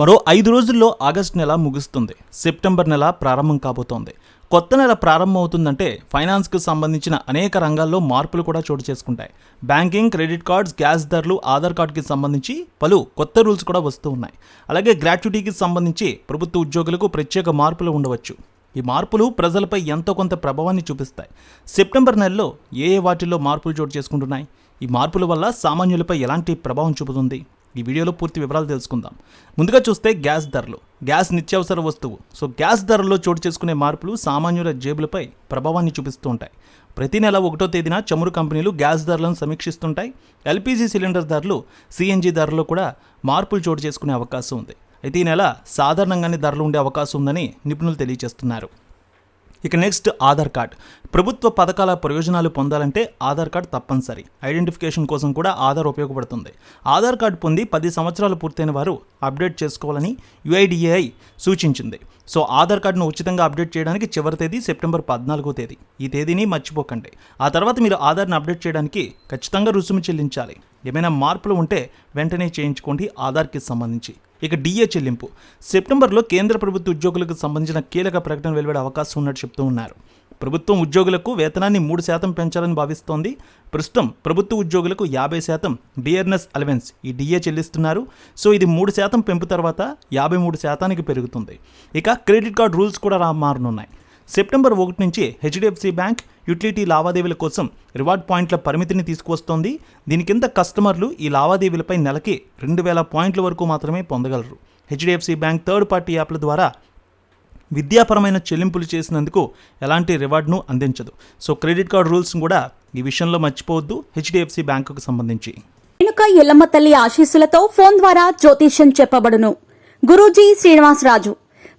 మరో ఐదు రోజుల్లో ఆగస్టు నెల ముగుస్తుంది. సెప్టెంబర్ నెల ప్రారంభం కాబోతోంది. కొత్త నెల ప్రారంభం అవుతుందంటే ఫైనాన్స్కు సంబంధించిన అనేక రంగాల్లో మార్పులు కూడా చోటు చేసుకుంటాయి. బ్యాంకింగ్ క్రెడిట్ కార్డ్స్ గ్యాస్ ధరలు ఆధార్ కార్డుకి సంబంధించి పలు కొత్త రూల్స్ కూడా వస్తూ ఉన్నాయి. అలాగే గ్రాట్యుటీకి సంబంధించి ప్రభుత్వ ఉద్యోగులకు ప్రత్యేక మార్పులు ఉండవచ్చు. ఈ మార్పులు ప్రజలపై ఎంతో కొంత ప్రభావాన్ని చూపిస్తాయి. సెప్టెంబర్ నెలలో ఏ ఏ వాటిల్లో మార్పులు చోటు చేసుకుంటున్నాయి? ఈ మార్పుల వల్ల సామాన్యులపై ఎలాంటి ప్రభావం చూపుతుంది? ఈ వీడియోలో పూర్తి వివరాలు తెలుసుకుందాం. ముందుగా చూస్తే గ్యాస్ ధరలు. గ్యాస్ నిత్యావసర వస్తువు. సో గ్యాస్ ధరల్లో చోటు చేసుకునే మార్పులు సామాన్యుల జేబులపై ప్రభావాన్ని చూపిస్తూ ఉంటాయి. ప్రతి నెల ఒకటో తేదీన చమురు కంపెనీలు గ్యాస్ ధరలను సమీక్షిస్తుంటాయి. ఎల్పిజి సిలిండర్ ధరలు సిఎన్జి ధరల్లో కూడా మార్పులు చోటు చేసుకునే అవకాశం ఉంది. అయితే ఈ నెల సాధారణంగానే ధరలు ఉండే అవకాశం ఉందని నిపుణులు తెలియజేస్తున్నారు. ఇక నెక్స్ట్ ఆధార్ కార్డ్. ప్రభుత్వ పథకాల ప్రయోజనాలు పొందాలంటే ఆధార్ కార్డ్ తప్పనిసరి. ఐడెంటిఫికేషన్ కోసం కూడా ఆధార్ ఉపయోగపడుతుంది. ఆధార్ కార్డు పొంది పది సంవత్సరాలు పూర్తయిన వారు అప్డేట్ చేసుకోవాలని యుఐడిఏఐ సూచించింది. సో ఆధార్ కార్డును ఉచితంగా అప్డేట్ చేయడానికి చివరి తేదీ సెప్టెంబర్ పద్నాలుగో తేదీ. ఈ తేదీని మర్చిపోకండి. ఆ తర్వాత మీరు ఆధార్ను అప్డేట్ చేయడానికి ఖచ్చితంగా రుసుము చెల్లించాలి. ఏమైనా మార్పులు ఉంటే వెంటనే చేయించుకోండి ఆధార్కి సంబంధించి. ఇక డిఏ చెల్లింపు. సెప్టెంబర్లో కేంద్ర ప్రభుత్వ ఉద్యోగులకు సంబంధించిన కీలక ప్రకటన వెలువడే అవకాశం ఉన్నట్టు చెప్తూ ఉన్నారు. ప్రభుత్వం ఉద్యోగులకు వేతనాన్ని మూడు శాతం పెంచాలని భావిస్తోంది. ప్రస్తుతం ప్రభుత్వ ఉద్యోగులకు యాభై శాతం డిఆర్ఎస్ అలవెన్స్ ఈ డిఏ చెల్లిస్తున్నారు. సో ఇది మూడు శాతం పెంపు తర్వాత యాభై మూడు శాతానికి పెరుగుతుంది. ఇక క్రెడిట్ కార్డ్ రూల్స్ కూడా మారనున్నాయి. సెప్టెంబర్ ఒకటి నుంచి హెచ్డిఎఫ్సి బ్యాంక్ యుటిలిటీ లావాదేవీల కోసం రివార్డ్ పాయింట్ల పరిమితిని తీసుకువస్తోంది. దీని కింద కస్టమర్లు ఈ లావాదేవీలపై నెలకి రెండు వేల పాయింట్ల వరకు మాత్రమే పొందగలరు. హెచ్డిఎఫ్సి బ్యాంక్ థర్డ్ పార్టీ యాప్ల ద్వారా విద్యాపరమైన చెల్లింపులు చేసినందుకు ఎలాంటి రివార్డ్ను అందించదు. సో క్రెడిట్ కార్డ్ రూల్స్ కూడా ఈ విషయంలో మర్చిపోవద్దు హెచ్డిఎఫ్సి బ్యాంకుకు సంబంధించి. వెనుక ఎల్లమ్మ తల్లి ఆశీస్సులతో ఫోన్ ద్వారా జ్యోతిష్యం చెప్పబడును. గురూజీ శ్రీనివాసరాజు.